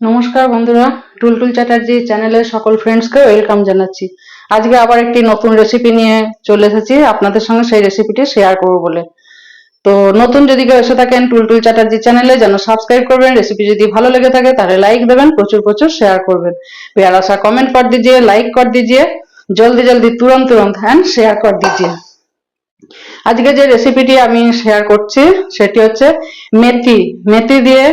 নমস্কার বন্ধুরা, টুলটুল চ্যাটার্জি চ্যানেলের সকল ফ্রেন্ডসকে ওয়েলকাম জানাচ্ছি। আজকে আবার একটি নতুন রেসিপি নিয়ে চলে এসেছি, আপনাদের সঙ্গে সেই রেসিপিটি শেয়ার করব বলে। তো নতুন যদি কেউ এসে থাকেন টুলটুল চ্যাটার্জি চ্যানেলে, যেন সাবস্ক্রাইব করবেন রেসিপি যদি ভালো লেগে থাকে তাহলে লাইক দেবেন, প্রচুর প্রচুর শেয়ার করবেন। পেয়ার আসা কমেন্ট কর দিজিয়ে লাইক কর দিজিয়ে, জলদি জলদি, তুরন্ত তুরন্ত হ্যান্ড শেয়ার কর দিজিয়ে। আজকে যে রেসিপিটি আমি শেয়ার করছি, সেটি হচ্ছে মেথি। মেথি দিয়ে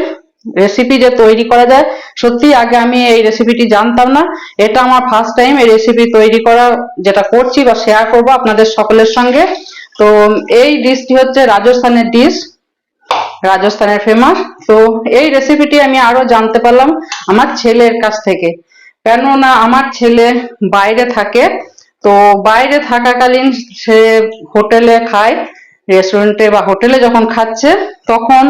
রেসিপি যে তৈরি করা যায়, সত্যি আগে আমি এই রেসিপিটি জানতাম না। এটা আমার ফার্স্ট টাইম এই রেসিপি তৈরি করা, যেটা করছি বা শেয়ার করব আপনাদের সকলের সঙ্গে। তো এই ডিশটি হচ্ছে রাজস্থানের ডিশ রাজস্থানের ফেমাস তো এই রেসিপিটি আমি আরও জানতে পারলাম আমার ছেলের কাছ থেকে। কেননা আমার ছেলে বাইরে থাকে, তো বাইরে থাকাকালীন সে হোটেলে খায় রেস্টুরেন্টে বা হোটেলে যখন খাচ্ছে, তখন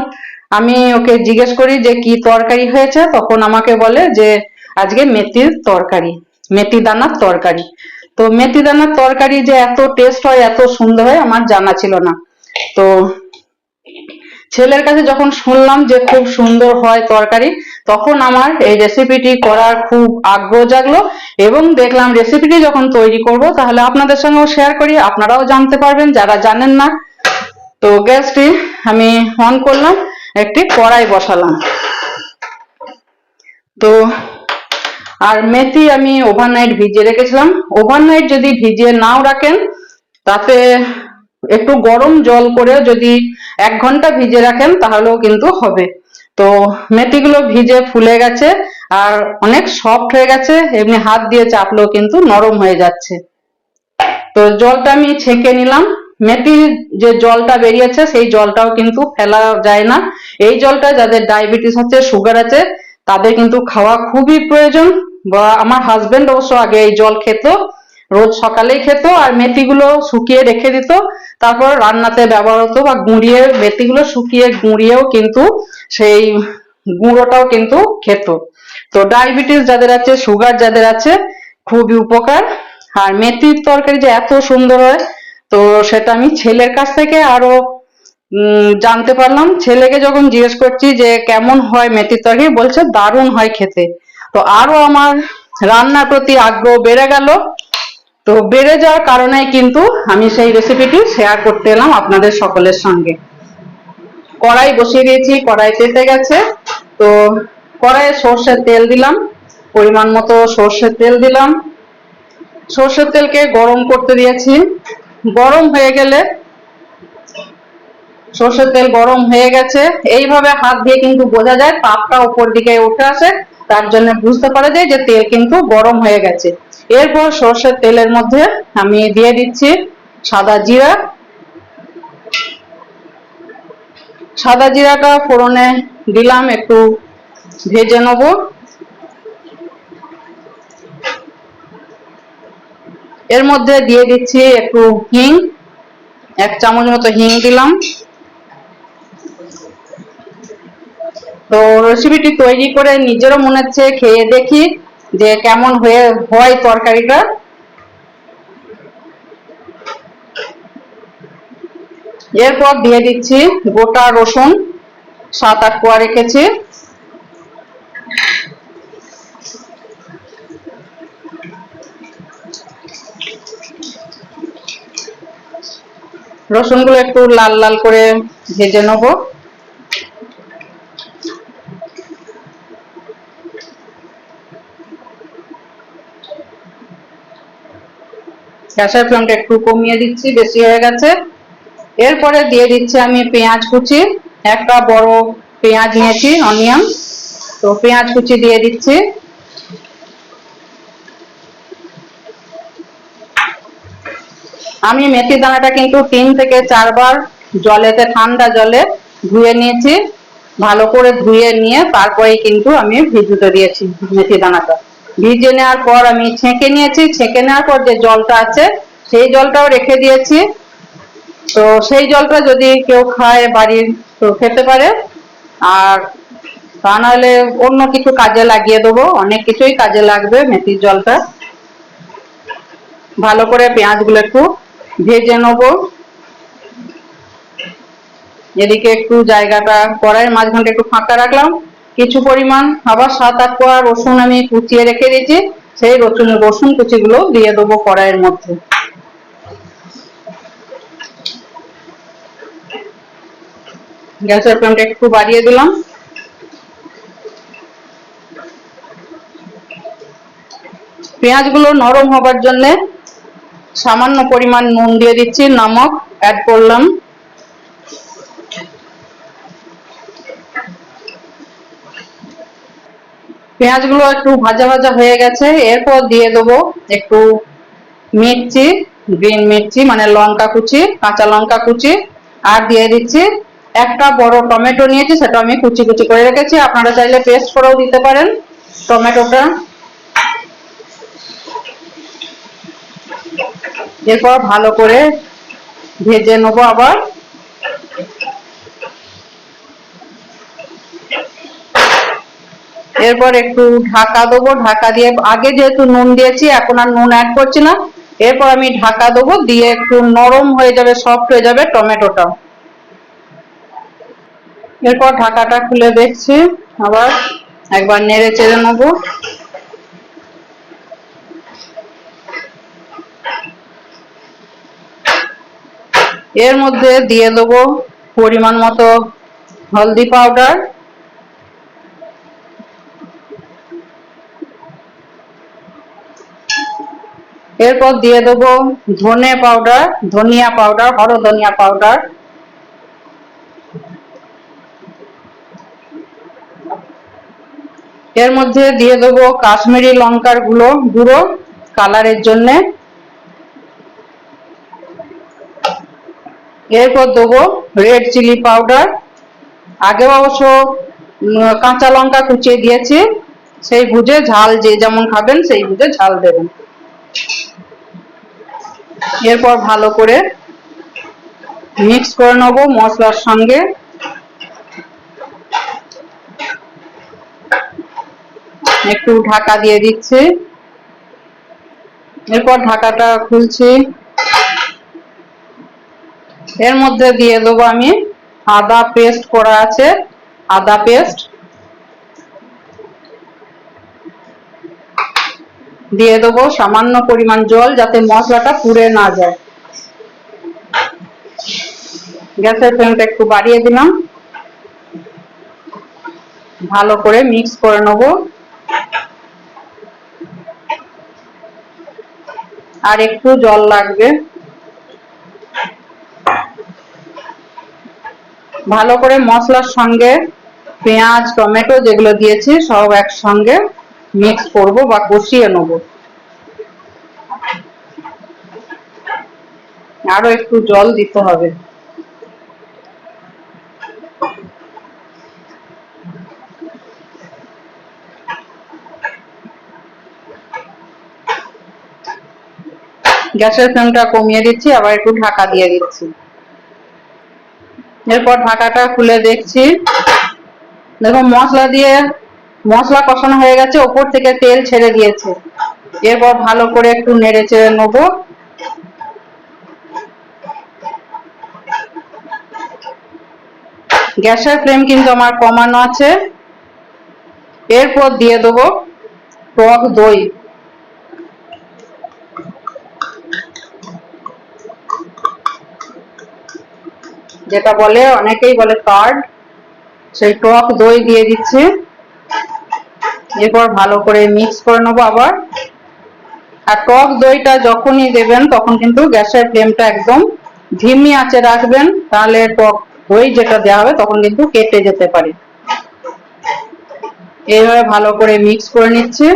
আমি ওকে জিজ্ঞেস করি যে কি তরকারি হয়েছে, তখন আমাকে বলে যে আজকে মেথির তরকারি, মেথি দানার তরকারি। তো মেথি দানার তরকারি যে এত টেস্ট হয়, এত সুন্দর হয়, আমার জানা ছিল না। তো ছেলের কাছে যখন শুনলাম যে খুব সুন্দর হয় তরকারি, তখন আমার এই রেসিপিটি করার খুব আগ্রহ জাগলো এবং দেখলাম রেসিপিটি যখন তৈরি করব, তাহলে আপনাদের সঙ্গেও শেয়ার করি, আপনারাও জানতে পারবেন, যারা জানেন না। তো গ্যাসটি আমি অন করলাম। একটি কড়াই বসালাম। তো আর মেথি আমি ওভারনাইট ভিজিয়ে রেখেছিলাম। ওভারনাইট যদি ভিজিয়ে নাও রাখেন, তাতে একটু গরম জল করে যদি এক ঘণ্টা ভিজে রাখেন, তাহলেও কিন্তু হবে। তো মেথিগুলো ভিজে ফুলে গেছে, আর অনেক সফট হয়ে গেছে, এমনি হাত দিয়ে চাপলেও কিন্তু নরম হয়ে যাচ্ছে। তো জলটা আমি ছেঁকে নিলাম। মেথির যে জলটা বেরিয়েছে, সেই জলটাও কিন্তু ফেলা যায় না। এই জলটা যাদের ডায়াবেটিস আছে সুগার আছে, তাদের কিন্তু খাওয়া খুবই প্রয়োজন। বা আমার হাজবেন্ড অবশ্য আগে এই জল খেত, রোজ সকালেই খেত আর মেথিগুলো শুকিয়ে রেখে দিত। তারপর রান্নাতে ব্যবহার হতো বা গুঁড়িয়ে, মেথিগুলো শুকিয়ে গুঁড়িয়েও কিন্তু সেই গুঁড়োটাও কিন্তু খেত। তো ডায়াবেটিস যাদের আছে সুগার যাদের আছে, খুবই উপকার। আর মেথির তরকারি যে এত সুন্দর হয়, তো সেটা আমি ছেলের কাছ থেকে আরও জানতে পারলাম। ছেলেকে যখন জিজ্ঞেস করছি যে, কেমন হয় মেথির তরকারি? বলছে, দারুণ হয় খেতে। তো আরও আমার রান্নার প্রতি আগ্রহ বেড়ে গেল। তো বেড়ে যাওয়ার কারণে কিন্তু আমি সেই রেসিপিটি শেয়ার করতে এলাম আপনাদের সকলের সঙ্গে। কড়াই বসিয়ে দিয়েছি, কড়াই পেতে গেছে। তো কড়াইয়ে সর্ষের তেল দিলাম, পরিমাণ মতো সর্ষের তেল দিলাম। সর্ষের তেলকে গরম করতে দিয়েছি। গরম হয়ে গেলে সর্ষের তেল গরম হয়ে গেছে। এইভাবে হাত দিয়ে কিন্তু বোঝা যায় তাপটা উপর দিকে উঠে আসে। তার জন্য বুঝতে পারা যায় যে তেল কিন্তু গরম হয়ে গেছে। এরপর সর্ষের তেলের মধ্যে আমি দিয়ে দিচ্ছি সাদা জিরা। সাদা জিরাটা ফোড়নে দিলাম, একটু ভেজে নেব। এর মধ্যে দিয়ে দিচ্ছি একটু হিং। এক চামচ মতো হিং দিলাম। তো রেসিপিটি তৈরি করে নিজেরও মনে হচ্ছে খেয়ে দেখি যে কেমন হয়ে, হয় তরকারিটা। এরপর দিয়ে দিচ্ছি গোটা রসুন, সাত, আট কোয়া রেখেছি। রসুনগুলো একটু লাল লাল করে ভেজে নেব। গ্যাসের ফ্লেমটা একটু কমিয়ে দিচ্ছি, বেশি হয়ে গেছে। এরপরে দিয়ে দিচ্ছি আমি পেঁয়াজ কুচি একটা বড় পেঁয়াজ নিয়েছি, অনিয়ন। তো পেঁয়াজ কুচি দিয়ে দিচ্ছি। আমি মেথি দানাটা কিন্তু তিন থেকে চারবার জলেতে, ঠান্ডা জলে ধুয়ে নিয়েছি। ভালো করে ধুয়ে নিয়ে তারপরে কিন্তু আমি ভিজুতে দিয়েছি মেথি দানাটা। ভিজে নেওয়ার পর আমি ছেঁকে নিয়েছি, ছেঁকে নেওয়ার পর যে জলটা আছে, সেই জলটাও রেখে দিয়েছি। তো সেই জলটা যদি কেউ খায় বাড়ির, তো খেতে পারে। আর তা নাহলে অন্য কিছু কাজে লাগিয়ে দেবো, অনেক কিছুই কাজে লাগবে মেথির জলটা। ভালো করে পেঁয়াজগুলো একটু ভেজে নেব। এদিকে একটু জায়গাটা, কড়াইয়ের মাঝখানটা একটু ফাঁকা রাখলাম। কিছু পরিমাণ আবার সাত, আট কোয়া রসুন আমি কুচিয়ে রেখে দিয়েছি। সেই রসুন রসুন কুচিগুলো দিয়ে দেবো কড়াইয়ের মধ্যে। গ্যাসের ফ্লেমটা একটু বাড়িয়ে দিলাম। পেঁয়াজগুলো নরম হবার জন্যে সামান্য পরিমাণ নুন দিয়ে দিচ্ছি, নমক অ্যাড করলাম। পেঁয়াজগুলো একটু ভাজা ভাজা হয়ে গেছে, এরপর দিয়ে দেবো একটু মির্চি, গ্রিন মির্চি মানে লঙ্কা কুচি, কাঁচা লঙ্কা কুচি, আর দিয়ে দিচ্ছি একটা বড় টমেটো নিয়েছি, সেটা আমি কুচি কুচি করে রেখেছি। আপনারা চাইলে পেস্ট করেও দিতে পারেন টমেটোটা। এরপর ভালো করে ভেজে নেব আবার। এরপর একটু ঢাকা দেবো, ঢাকা দিয়ে আগে যেহেতু নুন দিয়েছি, এখন আর নুন অ্যাড করছি না। এরপর আমি ঢাকা দেবো, দিয়ে একটু নরম হয়ে যাবে সফট হয়ে যাবে টমেটোটা। এরপর ঢাকাটা খুলে দেখছি, আবার একবার নেড়ে চেড়ে নেব। এর মধ্যে দিয়ে দেবো পরিমাণ মতো হলদি পাউডার এরপর দিয়ে দেবো ধনে পাউডার ধনিয়া পাউডার হরো ধনিয়া পাউডার এর মধ্যে দিয়ে দেবো কাশ্মীরি লঙ্কার গুঁড়ো গুঁড়ো কালারের জন্য। এরপর দেবো রেড চিলি পাউডার আগেও অবশ্য কাঁচা লঙ্কা কুচিয়ে দিয়েছি, সেই বুঝে ঝাল যে যেমন খাবেন, সেই বুঝে ঝাল দেবেন। এরপর ভালো করে মিক্স করে নেব মশলার সঙ্গে। একটু ঢাকা দিয়ে দিচ্ছি। এরপর ঢাকাটা খুলছি। এর মধ্যে দিয়ে দেবো আমি আদা পেস্ট করা আছে, আদা পেস্ট দিয়ে দেবো সামান্য পরিমাণ জল যাতে মশলাটা পুড়ে না যায়। গ্যাসের ফ্লেমটা একটু বাড়িয়ে দিলাম। ভালো করে মিক্স করে নেব। আর একটু জল লাগবে। ভালো করে মশলার সঙ্গে পেঁয়াজ, টমেটো যেগুলো দিয়েছি সব একসঙ্গে মিক্স করব বা কষিয়ে নেব। আরও একটু জল দিতে হবে। গ্যাসের ফ্লেমটা কমিয়ে দিচ্ছি, আবার একটু ঢাকা দিয়ে দিচ্ছি। এরপর ঢাকাটা খুলে দেখছি। দেখো মশলা দিয়ে মশলা কষানো হয়ে গেছে, ওপর থেকে তেল ছেড়ে দিয়েছে। এরপর ভালো করে একটু নেড়ে চেড়ে নেব। গ্যাসের ফ্লেম কিন্তু আমার কমানো আছে। এরপর দিয়ে দেবো টক দই। যেটা বলে, অনেকেই বলে কার্ড। সেই টক দই দিয়ে দিচ্ছি। এরপর ভালো করে মিক্স করে নেব আবার। আর টক দইটা যখনই দেবেন, তখন কিন্তু গ্যাসের ফ্লেমটা একদম ধিমি আঁচে রাখবেন। তাহলে টক দই যেটা দেওয়া হবে, তখন কিন্তু কেটে যেতে পারে। এইভাবে ভালো করে মিক্স করে নিচ্ছি।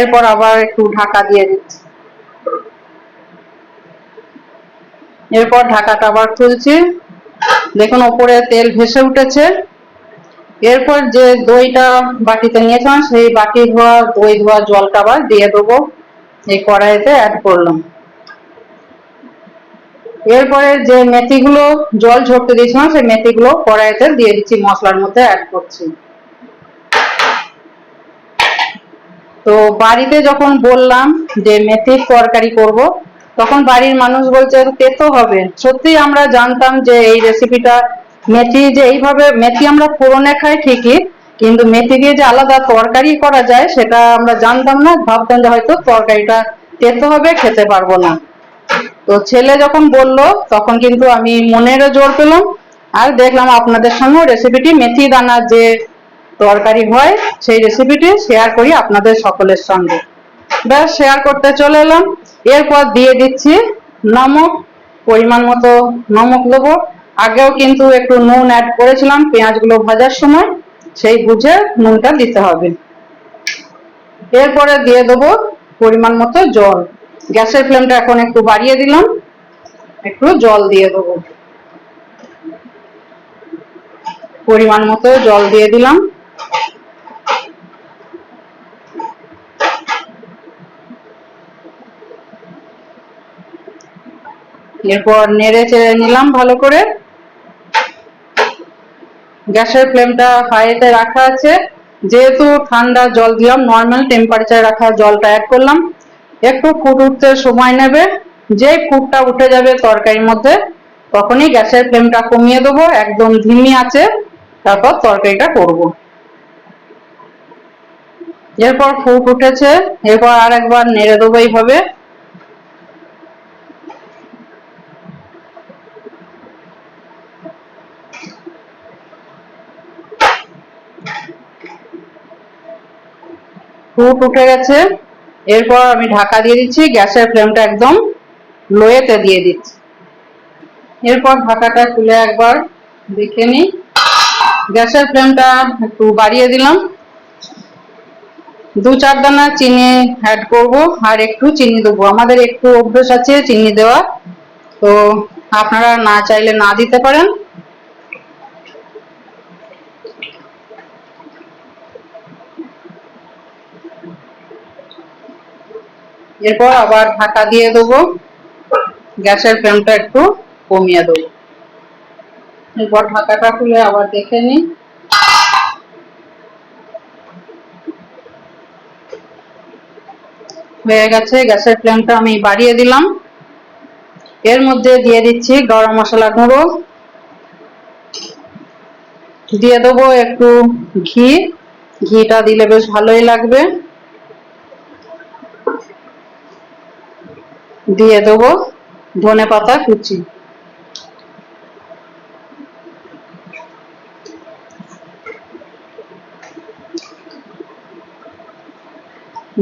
এরপর আবার একটু ঢাকা দিয়ে দিচ্ছি। এরপর ঢাকাটা আবার খুলছি। দেখুন, ওপরে তেল ভেসে উঠেছে। এরপর যে দইটা বাটিতে নিয়েছিলাম, সেই বাটি ধোয়া, দই ধোয়া জলটা আবার দিয়ে দেবো। এই কড়াইতে অ্যাড করলাম। এরপরে যে মেথিগুলো, জল ঝরতে দিয়েছিলাম, সেই মেথিগুলো কড়াইতে দিয়ে দিচ্ছি, মশলার মধ্যে অ্যাড করছি। তো বাড়িতে যখন বললাম যে মেথির তরকারি করব তখন বাড়ির মানুষ বলছে তেতো হবে। সত্যি আমরা জানতাম যে এই রেসিপিটা মেথি যে এইভাবে, মেথি আমরা ফোড়নে খাই ঠিকই, কিন্তু মেথি দিয়ে যে আলাদা তরকারি করা যায়, সেটা আমরা জানতাম না। ভাবতাম যে হয়তো তরকারিটা তেতো হবে, খেতে পারব না। তো ছেলে যখন বলল, তখন কিন্তু আমি মনেরও জোর পেলাম। আর দেখলাম আপনাদের সঙ্গে রেসিপিটি মেথি দানার যে তরকারি হয়, সেই রেসিপিটি শেয়ার করি আপনাদের সকলের সঙ্গে। ব্যাস শেয়ার করতে চলে এলাম। এরপর দিয়ে দিচ্ছি নমক, পরিমাণ মতো নমক দেবো। আগেও কিন্তু একটু নুন অ্যাড করেছিলাম, পেঁয়াজগুলো ভাজার সময়, সেই বুঝে নুনটা দিতে হবে। এরপরে দিয়ে দেবো পরিমাণ মতো জল। গ্যাসের ফ্লেমটা এখন একটু বাড়িয়ে দিলাম, একটু জল দিয়ে দেবো। পরিমাণ মতো জল দিয়ে দিলাম। এরপর নেড়ে চেড়ে নিলাম ভালো করে। গ্যাসের ফ্লেমটা হাইতে রাখা আছে। যেহেতু ঠান্ডা জল দিলাম নর্মাল টেম্পারেচার রাখা জলটা অ্যাড করলাম। একটু ফুট উঠতে সময় নেবে। যে ফুটটা উঠে যাবে তরকারির মধ্যে, তখনই গ্যাসের ফ্লেমটা কমিয়ে দেবো। একদম ধিমি আছে, তারপর তরকারিটা করব। এরপর ফুট উঠেছে, এরপর আর একবার নেড়ে দেবো এইভাবে। ফুট উঠে গেছে। এরপর আমি ঢাকা দিয়ে দিচ্ছি, গ্যাসের ফ্লেমটা একদম লোয়েতে দিয়ে দিচ্ছি। এরপর ঢাকাটা খুলে একবার দেখে নিই। গ্যাসের ফ্লেমটা একটু বাড়িয়ে দিলাম। দু চার দানা চিনি অ্যাড করব, আর একটু চিনি দেবো। আমাদের একটু অভ্যেস আছে চিনি দেওয়া তো আপনারা না চাইলে না দিতে পারেন। এরপর আবার ঢাকা দিয়ে দেবো। গ্যাসের ফ্লেমটা একটু কমিয়ে দেবো। এরপর ঢাকাটা খুলে আবার দেখে নিই। হয়ে গেছে, গ্যাসের ফ্লেমটা আমি বাড়িয়ে দিলাম। এর মধ্যে দিয়ে দিচ্ছি গরম মশলা গুঁড়ো। দিয়ে দেবো একটু ঘি। ঘিটা দিলে বেশ ভালোই লাগবে। দিয়ে দেবো ধনে পাতা, কুচি।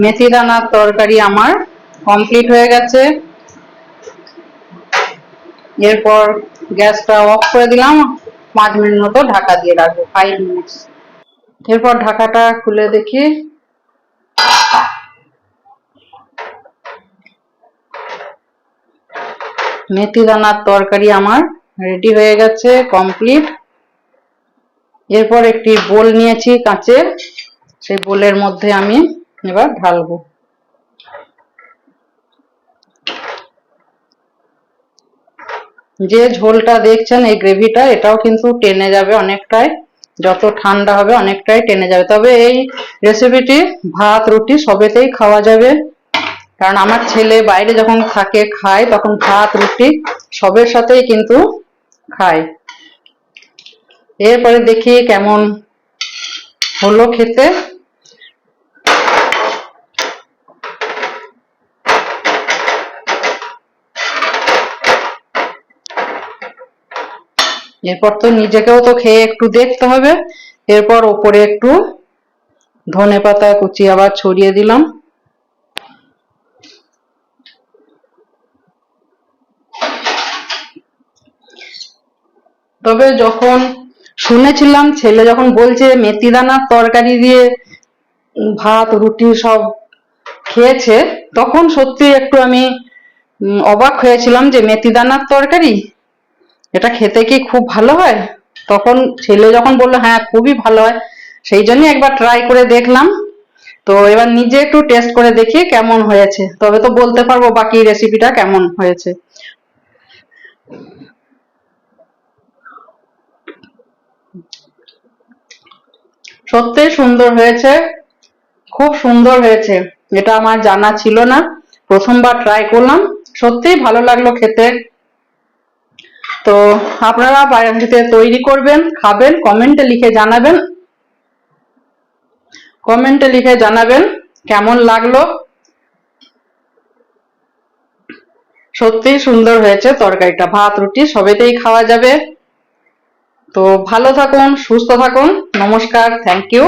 মেথি দানার তরকারি আমার কমপ্লিট হয়ে গেছে। এরপর গ্যাসটা অফ করে দিলাম, পাঁচ মিনিট মতো ঢাকা দিয়ে রাখব ফাইভ মিনিটস এরপর ঢাকাটা খুলে দেখি। মেথি দানার তরকারি আমার রেডি হয়ে গেছে কমপ্লিট এরপর একটি বোল নিয়েছি কাঁচের, সেই বোলের মধ্যে আমি এবার ঢালবো। যে ঝোলটা দেখছেন, এই গ্রেভিটা, এটাও কিন্তু টেনে যাবে অনেকটাই। যত ঠান্ডা হবে অনেকটাই টেনে যাবে। তবে এই রেসিপিটি ভাত, রুটি সবেতেই খাওয়া যাবে। কারণ আমার ছেলে বাইরে যখন থাকে, খায়, তখন ভাত, রুটি সবের সাথেই কিন্তু খায়। এরপরে দেখি কেমন হলো খেতে। এরপর তো নিজেকেও তো খেয়ে একটু দেখতে হবে। এরপর ওপরে একটু ধনে পাতা কুচি আবার ছড়িয়ে দিলাম। তবে যখন শুনেছিলাম, ছেলে যখন বলছে মেথি দানার তরকারি দিয়ে ভাত, রুটি সব খেয়েছে, তখন সত্যি একটু আমি অবাক হয়েছিলাম যে মেথি দানার তরকারি? এটা খেতে কি খুব ভালো হয়? তখন ছেলে যখন বলল হ্যাঁ খুবই ভালো হয়। সেই জন্যই একবার ট্রাই করে দেখলাম। তো এবার নিজে একটু টেস্ট করে দেখি কেমন হয়েছে। তবে তো বলতে পারব বাকি রেসিপিটা কেমন হয়েছে। সত্যি সুন্দর হয়েছে। খুব সুন্দর হয়েছে। এটা আমার জানা ছিল না। প্রথমবার ট্রাই করলাম। সত্যিই ভালো লাগল খেতে। তো আপনারা বাড়িতে তৈরি করবেন, খাবেন কমেন্টে লিখে জানাবেন। কমেন্টে লিখে জানাবেন কেমন লাগল। সত্যিই সুন্দর হয়েছে তরকারিটা। ভাত, রুটি সবেতেই খাওয়া যাবে। তো ভালো থাকুন সুস্থ থাকুন নমস্কার থ্যাংক ইউ